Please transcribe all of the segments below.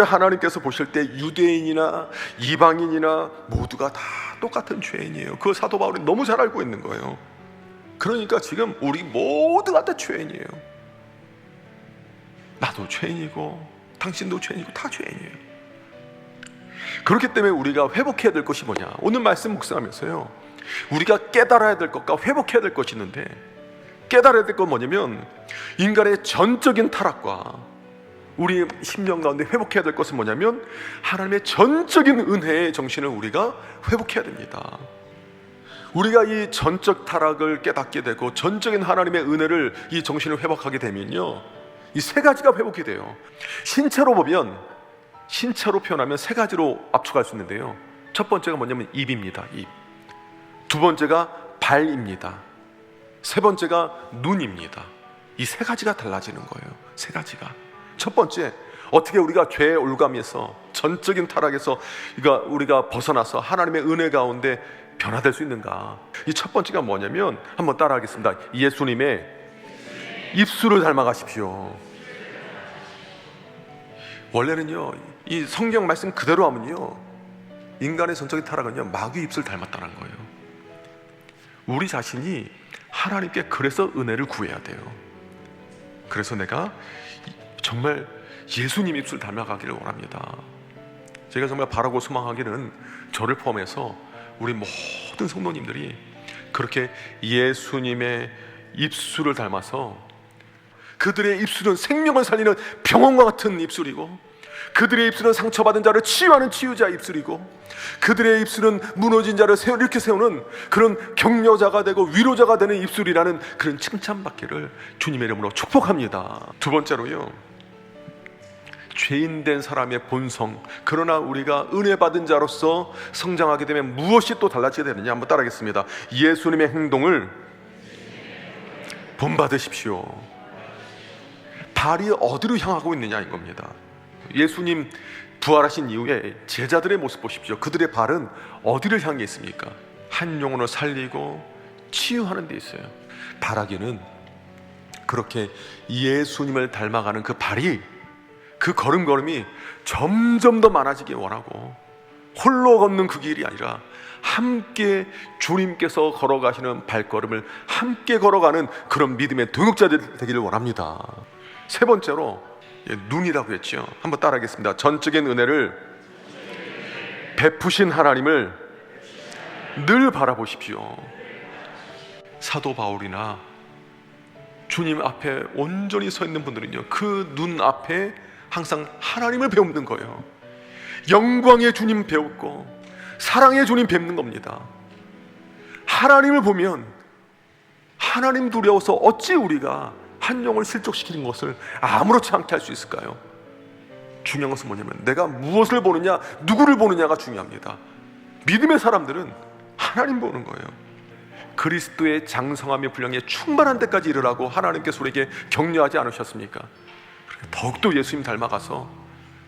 하나님께서 보실 때 유대인이나 이방인이나 모두가 다 똑같은 죄인이에요. 그 사도 바울이 너무 잘 알고 있는 거예요. 그러니까 지금 우리 모두가 다 죄인이에요. 나도 죄인이고 당신도 죄인이고 다 죄인이에요. 그렇기 때문에 우리가 회복해야 될 것이 뭐냐? 오늘 말씀 묵상하면서요. 우리가 깨달아야 될 것과 회복해야 될 것이 있는데 깨달아야 될 건 뭐냐면 인간의 전적인 타락과 우리 심령 가운데 회복해야 될 것은 뭐냐면 하나님의 전적인 은혜의 정신을 우리가 회복해야 됩니다. 우리가 이 전적 타락을 깨닫게 되고 전적인 하나님의 은혜를 이 정신을 회복하게 되면요. 이 세 가지가 회복이 돼요. 신체로 보면 신체로 표현하면 세 가지로 압축할 수 있는데요. 첫 번째가 뭐냐면 입입니다. 입. 두 번째가 발입니다. 세 번째가 눈입니다. 이 세 가지가 달라지는 거예요. 세 가지가. 첫 번째, 어떻게 우리가 죄의 올감에서 전적인 타락에서 그러니까 우리가 벗어나서 하나님의 은혜 가운데 변화될 수 있는가? 이 첫 번째가 뭐냐면 한번 따라하겠습니다. 예수님의 입술을 닮아가십시오. 원래는요, 이 성경 말씀 그대로 하면요, 인간의 전적인 타락은요, 마귀 입술 닮았다는 거예요. 우리 자신이 하나님께 그래서 은혜를 구해야 돼요. 그래서 내가 정말 예수님 입술 닮아가기를 원합니다. 제가 정말 바라고 소망하기는 저를 포함해서 우리 모든 성도님들이 그렇게 예수님의 입술을 닮아서 그들의 입술은 생명을 살리는 병원과 같은 입술이고 그들의 입술은 상처받은 자를 치유하는 치유자 입술이고 그들의 입술은 무너진 자를 세워 이렇게 세우는 그런 격려자가 되고 위로자가 되는 입술이라는 그런 칭찬받기를 주님의 이름으로 축복합니다. 두 번째로요. 죄인 된 사람의 본성 그러나 우리가 은혜 받은 자로서 성장하게 되면 무엇이 또 달라지게 되느냐 한번 따라하겠습니다. 예수님의 행동을 본받으십시오. 발이 어디로 향하고 있느냐 인 겁니다. 예수님 부활하신 이후에 제자들의 모습 보십시오. 그들의 발은 어디를 향해 있습니까? 한 영혼을 살리고 치유하는 데 있어요. 바라기는 그렇게 예수님을 닮아가는 그 발이 그 걸음걸음이 점점 더 많아지길 원하고 홀로 걷는 그 길이 아니라 함께 주님께서 걸어가시는 발걸음을 함께 걸어가는 그런 믿음의 동역자들 되기를 원합니다. 세 번째로 예, 눈이라고 했죠. 한번 따라하겠습니다. 전적인 은혜를 베푸신 하나님을 늘 바라보십시오. 사도 바울이나 주님 앞에 온전히 서 있는 분들은요, 그 눈 앞에 항상 하나님을 배우는 거예요. 영광의 주님 배웠고, 사랑의 주님 뵙는 겁니다. 하나님을 보면, 하나님 두려워서 어찌 우리가 한 영을 실족시키는 것을 아무렇지 않게 할 수 있을까요? 중요한 것은 뭐냐면 내가 무엇을 보느냐, 누구를 보느냐가 중요합니다. 믿음의 사람들은 하나님 보는 거예요. 그리스도의 장성함의 분량에 충만한 데까지 이르라고 하나님께서 우리에게 격려하지 않으셨습니까? 더욱더 예수님 닮아가서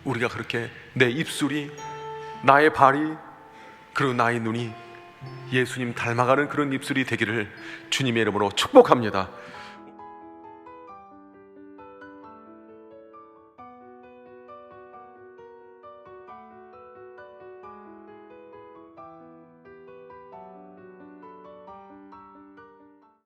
우리가 그렇게 내 입술이 나의 발이 그리고 나의 눈이 예수님 닮아가는 그런 입술이 되기를 주님의 이름으로 축복합니다.